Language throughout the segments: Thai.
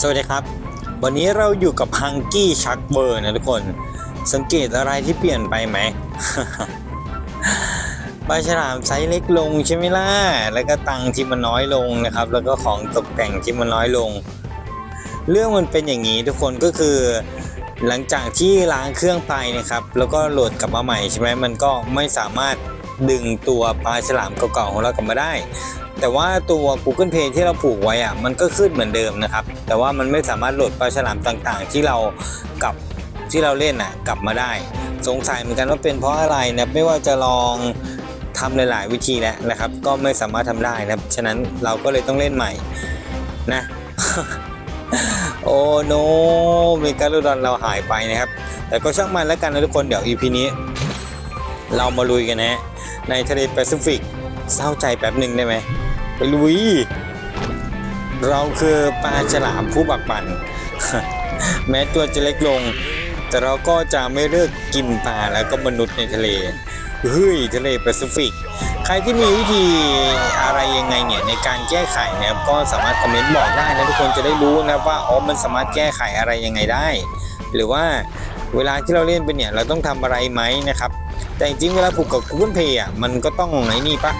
สวัสดีครับ วันนี้เราอยู่กับฮังกี้ชักเบอร์นะทุกคน สังเกตอะไรที่เปลี่ยนไปไหมปลาฉลามไซส์เล็กลงใช่ไหมล่ะ แล้วก็ตังที่มันน้อยลงนะครับ แล้วก็ของตกแต่งที่มันน้อยลง เรื่องมันเป็นอย่างนี้ทุกคนก็คือ หลังจากที่ล้างเครื่องไปนะครับ แล้วก็โหลดกลับมาใหม่ใช่ไหมมันก็ไม่สามารถดึงตัวปลาฉลามเก่าๆของเรากลับมาได้ แต่ว่าตัว Google Play ที่เราผูกไว้อะมันก็ขึ้นเหมือนเดิมนะครับ แต่ว่ามันไม่สามารถโหลดปลาฉลามต่างๆ ที่เรากับที่เราเล่นอะกลับมาได้ สงสัยเหมือนกันว่าเป็นเพราะอะไรนะไม่ว่าจะลองทำหลายๆวิธีแล้วนะครับ ก็ไม่สามารถทำได้นะครับ ฉะนั้นเราก็เลยต้องเล่นใหม่นะโอ้โนเมกาโลดอนเราหายไปนะครับ แต่ก็ช่างมันแล้วกันนะทุกคนเดี๋ยว EP นี้ เรามาลุยกันนะฮะในทะเลแปซิฟิกเศร้าใจแป๊บหนึ่งได้ไหม ไปลุย เราคือปลาฉลามผู้บักบันแม้ตัวจะเล็กลง แต่เราก็จะไม่เลิกกินปลาแล้วก็มนุษย์ในทะเลเฮ้ยทะเลแปซิฟิก ใครที่มีวิธีอะไรยังไงเนี่ยในการแก้ไขนะครับก็สามารถคอมเมนต์บอกได้นะทุกคนจะได้รู้นะว่าอ๋อมันสามารถแก้ไขอะไรยังไงได้ หรือว่าเวลาที่เราเล่นไปเนี่ยเราต้องทำอะไรไหมนะครับ แต่จริงเวลาผูกกับ Google Play อะมันก็ต้องไอ้นี่ปะ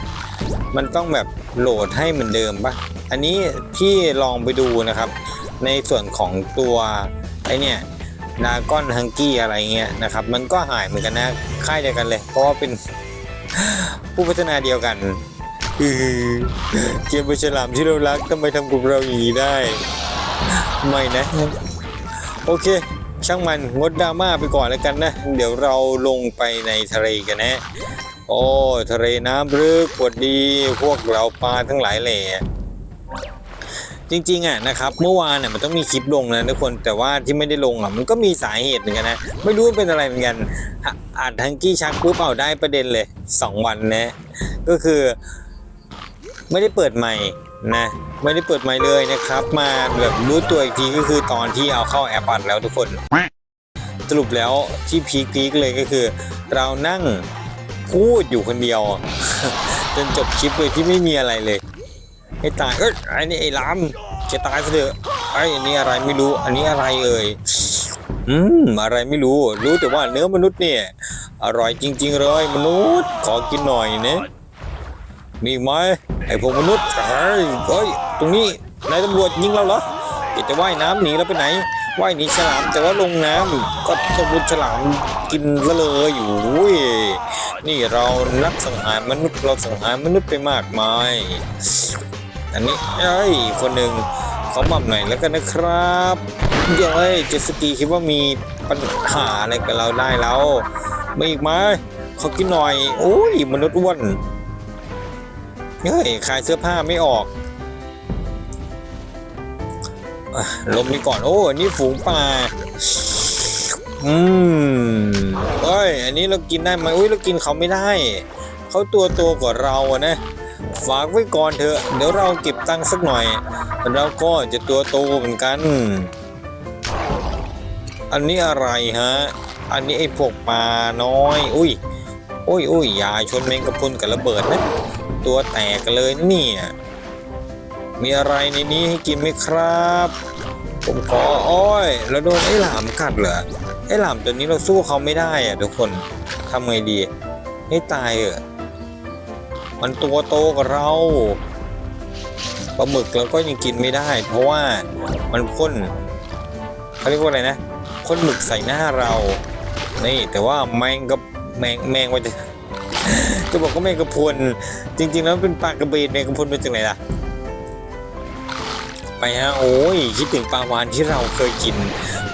มันต้องแบบ โหลดให้เหมือนเดิมปะอันนี้พี่ลองไปดูนะครับ ในส่วนของตัวไอเนี่ยดากอนฮังกี้อะไรเงี้ยนะครับ มันก็หายเหมือนกันนะค่ายเดียวกันเลย เพราะว่าเป็นผู้พัฒนาเดียวกันเกมปลาฉลามที่เรารักทำไมทำกับเราอย่างนี้ได้ ไม่นะ โอเค ช่างมันงดดราม่าไปก่อนแล้วกันนะ เดี๋ยวเราลงไปในทะเลกันนะ โอ้ทะเลน้ำลึกกวดดีพวกเราปลาทั้งหลายแหล่จริงๆอะนะครับเมื่อวานเนี่ยมันต้องมีคลิปลงนะทุกคนแต่ว่าที่ไม่ได้ลงอะมันก็มีสาเหตุเหมือนกันนะไม่รู้ว่าเป็นอะไรเหมือนกันอาจทั้งกี้ชักปุ๊บเอาได้ประเด็นเลย 2 วันนะก็คือไม่ได้เปิดใหม่นะไม่ได้เปิดใหม่เลยนะครับ มาแบบรู้ตัวอีกทีก็คือตอนที่เอาเข้าแอปอัดแล้วทุกคน สรุปแล้วที่พีคพีคเลยก็คือ เรานั่ง พูดอยู่คนเดียว จนจบคลิปเลยที่ไม่มีอะไรเลยให้ตายเอ้ยไอ้นี่ไอ้ลามจะตายซะเถอะไอ้อันนี้อะไรไม่รู้ อันนี้อะไรเอ่ยอืมอะไรไม่รู้ รู้แต่ว่าเนื้อมนุษย์เนี่ยอร่อยจริง ๆ เลยมนุษย์ ขอกินหน่อยนะมีอีไหมไอ้พวกมนุษย์เฮ้ยเฮ้ยตรงนี้นายตำรวจยิงเราเหรออยากจะว่ายน้ำหนีเราไปไหนว่ายหนีฉลามแต่ว่าลงน้ำก็ตำรวจฉลามกินซะเลยอยู่อุ้ย นี่เรานักสังหารมนุษย์เราสังหารมนุษย์ไปมากมาย อันนี้เอ้ยคนหนึ่งขอบับหน่อยแล้วกันนะครับเย้ยเจสกีคิดว่ามีปัญหาอะไรกับเราได้แล้วไม่อีกไหมขอกินหน่อยโอ้ยมนุษย์อ้วนเฮ้ยขายเสื้อผ้าไม่ออกลมไปก่อนโอ้นนี่ฝูงปลา อืมเอ้ย อันนี้เรากินได้ไหมอุ้ยเรากินเขาไม่ได้ เขาตัวโตกว่าเราอะนะ ฝากไว้ก่อนเถอะ เดี๋ยวเราเก็บตังค์สักหน่อย เราก็จะตัวโตเหมือนกัน อันนี้อะไรฮะ อันนี้ไอ้พวกปลาน้อย อุ้ย อุ้ยอุ้ยอย่าชนแมงกะพรุนกับระเบิดนะ ตัวแตกกันเลยนะเนี่ย มีอะไรในนี้ให้กินไหมครับ ผมขออ้อย แล้วโดนไอ้หลามกัดเหรอ ไอ้หลามตัวนี้เราสู้เขาไม่ได้อะทุกคนทำไงดีให้ตายเออะมันตัวโตกว่าเราปลาหมึกเราก็ยังกินไม่ได้ เพราะว่ามันพ่นเขาเรียกว่าอะไรนะพ่นหมึกใส่หน้าเรา นี่แต่ว่าแมงกับแมงแมงว่าจะจะบอกก็แมงกระพรุนจริง ๆ แล้วเป็นปลากระเบนแมงกระพรุนเป็นจังไหนล่ะไปฮะโอ้ยคิดถึงปลาวานที่เราเคยกิน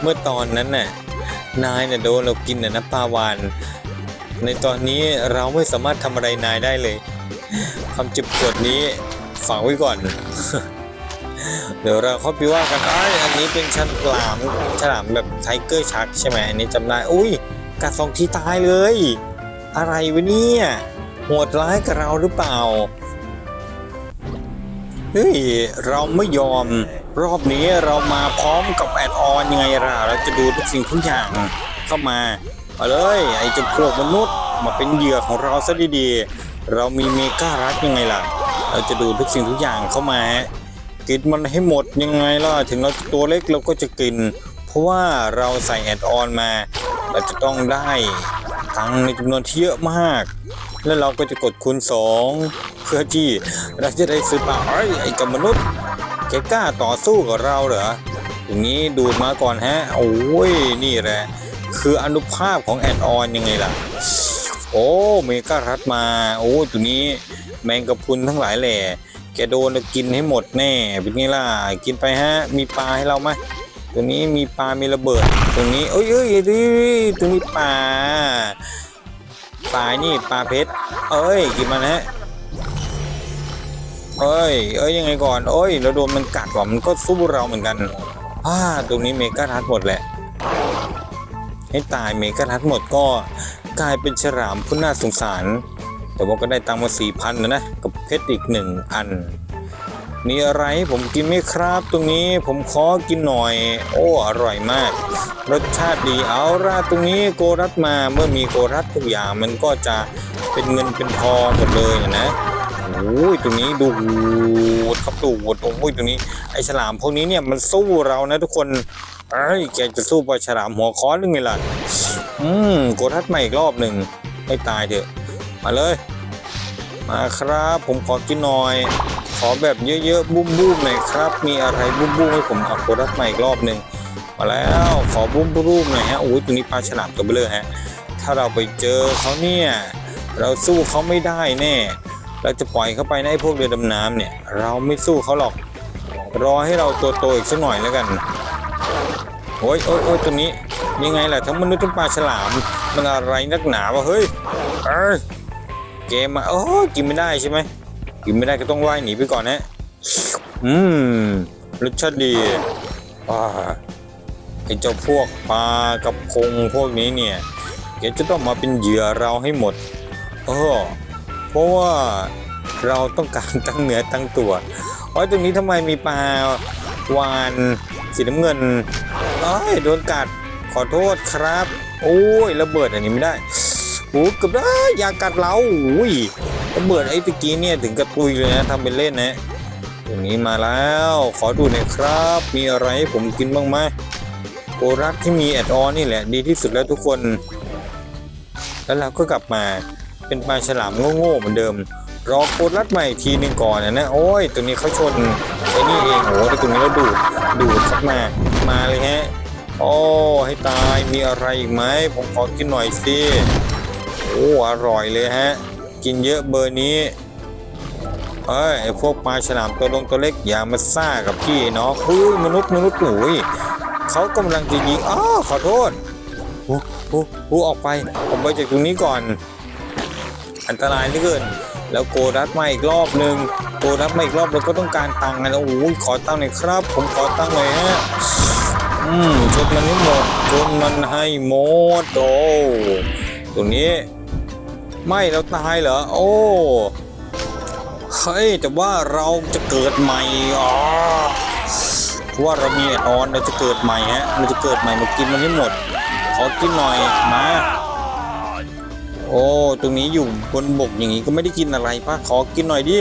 เมื่อตอนนั้นน่ะ นายน่ะโดนเรากินน่ะนะปลาวานในตอนนี้เราไม่สามารถทำอะไรนายได้เลย ความเจ็บปวดนี้ฝังไว้ก่อน เดี๋ยวเราเข้าไปว่ากันอ้ยอันนี้เป็นฉลามฉลามแบบไทเกอร์ชักใช่ไหมอันนี้จำได้อุ้ยกัดสองทีตายเลย อะไรวะเนี่ยโหดร้ายกับเราหรือเปล่าเฮ้ยเราไม่ยอม รอบนี้เรามาพร้อมกับแอดออนยังไงล่ะเราจะดูทุกสิ่งทุกอย่างเข้ามาเอาเลยไอ้เจ้าพวกมนุษย์มาเป็นเหยื่อของเราซะดีๆ เรามีเมการัดยังไงล่ะ เราจะดูทุกสิ่งทุกอย่างเข้ามากินมันให้หมดยังไงล่ะถึงเราจะตัวเล็กเราก็จะกิน เพราะว่าเราใส่แอดออนมา เราจะต้องได้ตังค์ในจำนวนที่เยอะมาก แล้วเราก็จะกดคูณสองเพื่อที่เราจะได้ซื้อปลาเอ้ยไอ้กับมนุษย์ แกกล้าต่อสู้กับเราเหรอตรงนี้ดูดมาก่อนฮะ โอ้ย นี่แหละ คืออนุภาพของแอดออนยังไงล่ะ โอ้เมการัดมา โอ้ตัวนี้แมงกะพรุนทั้งหลายแหล่แกโดนกินให้หมดแน่ เป็นไงล่ะ กินไปฮะ มีปลาให้เราไหมตรงนี้มีปลา มีระเบิด ตรงนี้เอ้ยเอ้ยเอ้ยตรงนี้ปลา ปลา นี่ปลาเพชร เอ้ย กินมันฮะ เอ้ย เอ้ยยังไงก่อน เอ้ยเราโดนมันกัดว่ะมันก็สู้เราเหมือนกันอ่าตรงนี้เมกาทัดหมดแหละ ให้ตายเมกาทัดหมดก็กลายเป็นฉลามผู้น่าสงสาร แต่ว่าก็ได้ตังมาสี่พันนะนะ กับเพชรอีกหนึ่งอัน มีอะไรให้ผมกินไหมครับ ตรงนี้ผมขอกินหน่อย โอ้อร่อยมาก รสชาติดีเอาละตรงนี้โกรัตมาเมื่อมีโกรัตทุกอย่างมันก็จะเป็นเงินเป็นทองหมดเลยนะ อ้ยตรงนี้ดูดครับดูดโอ้ยตรงนี้ไอฉลามพวกนี้เนี่ยมันสู้เรานะทุกคนเอ้ยแกจะสู้ปลาฉลามหัวค้อนหรือไงล่ะอืมโกรัตมาอีกรอบหนึ่งให้ตายเถอะมาเลย มาครับ ผมขอกินหน่อย ขอแบบเยอะๆบุ้มๆหน่อยครับ มีอะไรบุ้มๆให้ผมเอาโครัสใหม่อีกรอบหนึ่งมาแล้วขอบุ้มๆหน่อยฮะโอ้ยตัวนี้ปลาฉลามตัวเบลอฮะถ้าเราไปเจอเขาเนี่ยเราสู้เขาไม่ได้แน่ เราจะปล่อยเขาไปในพวกเรือดำน้ำเนี่ย เราไม่สู้เขาหรอก รอให้เราตัวโตอีกสักหน่อยแล้วกันโอ้ยโอ้ยโอ้ยตัวนี้ยังไงล่ะทั้งมนุษย์ทั้งปลาฉลาม มันอะไรนักหนาวะเฮ้ยเอ้ยเกมมาโอ้กินไม่ได้ใช่ไหมกินไม่ได้ก็ต้องว่ายหนีไปก่อนนะอืมรสชาติดีอ่าไอเจ้าพวกปลากระพงพวกนี้เนี่ยแกจะต้องมาเป็นเหยื่อเราให้หมดเออ เพราะว่าเราต้องการตั้งเนื้อตั้งตัวโอ้ยตรงนี้ทำไมมีปลาวานสีน้ำเงินเอ้ยโดนกัดขอโทษครับ โอ้ยระเบิดอันนี้ไม่ได้โอ้เกือบได้อยากัดเราอุ้ยระเบิดไอ้ตะกี้เนี่ยถึงกระตุยเลยนะทำเป็นเล่นนะตรงนี้มาแล้ว ขอดูหน่อยครับ มีอะไรให้ผมกินบ้างไหมโกรัสที่มีแอดออนนี่แหละ ดีที่สุดแล้วทุกคน แล้วเราก็กลับมา เป็นปลาฉลามโง่ๆเหมือนเดิม รอโกรัสใหม่ทีหนึ่งก่อนนะนะโอ้ยตัวนี้เขาชนไอ้นี่เองโอ้แต่ตรงนี้เราดูดดูดเข้ามามาเลยฮะโอ้ให้ตายมีอะไรอีกไหมผมขอกินหน่อยสิโอ้อร่อยเลยฮะ กินเยอะเบอร์นี้เอ้ยไอพวกปลาฉลามตัวลงตัวเล็กอย่ามาซ่ากับพี่เนาะอุ้ยมนุษย์มนุษย์หนุ่ยเขากำลังจะยิงอ้อขอโทษโอ้โอ้ออกไปออกไปจากตรงนี้ก่อน อันตรายเหลือเกินแล้วโกรัสมาอีกรอบหนึ่งโกรัสมาอีกรอบเราก็ต้องการตังค์ไงแล้วโอ้ยขอตังค์หน่อยครับ ผมขอตังค์หน่อยฮะอืมชดมันให้หมดชนมันให้หมดโอ้ตรงนี้ ไม่เราตายเหรอโอ้เฮ้ยแต่ว่าเราจะเกิดใหม่อ๋อเพราะว่าเรามีอดออนเราจะเกิดใหม่ฮะเราจะเกิดใหม่มากินมันให้หมดขอกินหน่อยมา โอ้ ตรงนี้อยู่บนบกอย่างนี้ก็ไม่ได้กินอะไรปะขอกินหน่อยดิ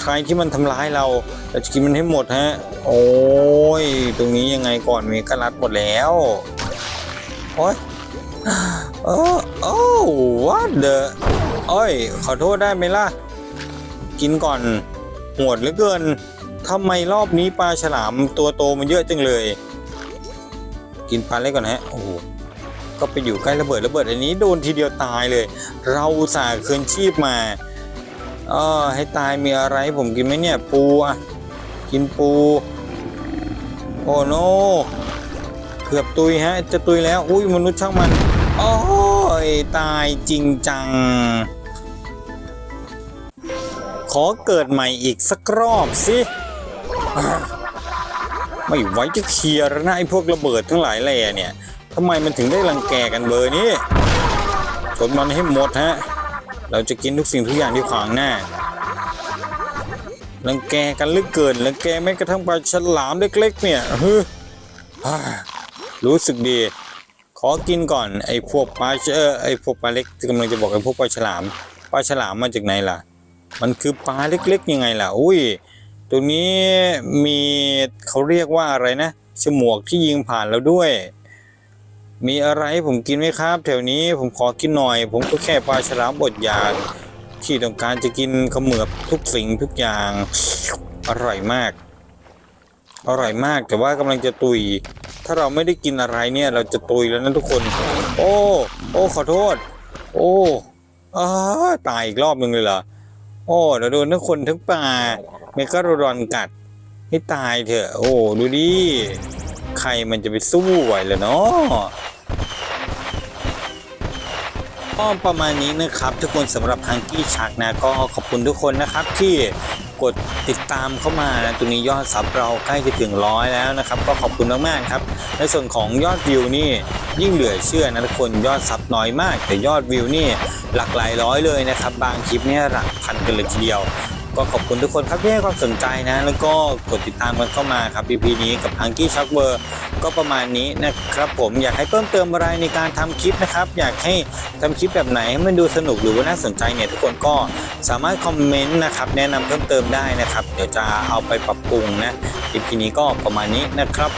ใครที่มันทำร้ายเราเราจะกินมันให้หมดฮะ โอ้ย ตรงนี้ยังไงก่อนมีกระลัดหมดแล้ว โอ้ยโอ้โอ้ what the เอ้ย ขอโทษได้ไหมล่ะ กินก่อนโหดเหลือเกินทำไมรอบนี้ปลาฉลามตัวโตมันเยอะจังเลย กินปลาเล็กก่อนฮะ โอ้ ก็ไปอยู่ใกล้ระเบิดระเบิดอันนี้โดนทีเดียวตายเลย เราอุตส่าห์คืนชีพมาเออให้ตายมีอะไรผมกินไหมเนี่ยปูอะกินปู โอ้โนเกือบตุยฮะ จะตุยแล้ว อุ้ยมนุษย์ช่างมัน โอ้ยตายจริงจัง ขอเกิดใหม่อีกสักรอบสิอ่าไม่ไหวจะเคลียร์นะไอ้พวกระเบิดทั้งหลายแหล่เนี่ย ทำไมมันถึงได้รังแกกันเบอร์นี้ชนมันให้หมดฮะ เราจะกินทุกสิ่งทุกอย่างที่ขวางหน้า รังแกกันลึกเกิน รังแกแม้กระทั่งปลาฉลามเล็กๆเนี่ยเฮ้ยรู้สึกดี ขอกินก่อนไอ้พวกปลาเออไอ้พวกปลาเล็กกำลังจะบอกไอ้พวกปลาฉลาม ปลาฉลามมาจากไหนล่ะ มันคือปลาเล็กๆยังไงล่ะ อุ้ย ตรงนี้มีเขาเรียกว่าอะไรนะ ฉมวกที่ยิงผ่านแล้วด้วย มีอะไรให้ผมกินไหมครับ แถวนี้ผมขอกินหน่อย ผมก็แค่ปลาฉลามบดอยากที่ต้องการจะกินเขมือบทุกสิ่งทุกอย่าง อร่อยมาก อร่อยมากแต่ว่ากำลังจะตุย ถ้าเราไม่ได้กินอะไรเนี่ย เราจะตุยแล้วนะทุกคน โอ้โอ้ขอโทษ โอ้อาตายอีกรอบหนึ่งเลยเหรอโอ้เราโดนทั้งคนทั้งปลาเมกะโรดอนกัด ให้ตายเถอะ โอ้ดูดิใครมันจะไปสู้ไหวเลยเนาะ ก็ประมาณนี้นะครับ ทุกคนสำหรับฮังกี้ชักนะก็ขอบคุณทุกคนนะครับที่กดติดตามเข้ามานะตรงนี้ยอดซับเราใกล้จะถึงร้อยแล้วนะครับ ก็ขอบคุณมากๆครับ ในส่วนของยอดวิวนี่ยิ่งเหลือเชื่อนะทุกคนยอดซับน้อยมาก แต่ยอดวิวนี่หลักหลายร้อยเลยนะครับ บางคลิปนี่หลักพันกันเลยทีเดียว ก็ขอบคุณทุกคนครับที่ให้ความสนใจนะ แล้วก็กดติดตามกันเข้ามาครับ EP นี้กับ a n k y Shark w o r l d ก็ประมาณนี้นะครับผมอยากให้เพิ่มเติมอะไรในการทำคลิปนะครับ อยากให้ทำคลิปแบบไหนให้มันดูสนุกหรือว่าน่าสนใจเนี่ยทุกคนก็สามารถคอมเมนต์นะครับแนะนำเพิ่มเติมได้นะครับ เดี๋ยวจะเอาไปปรับปรุงนะ EP นี้ก็ประมาณนี้นะครับ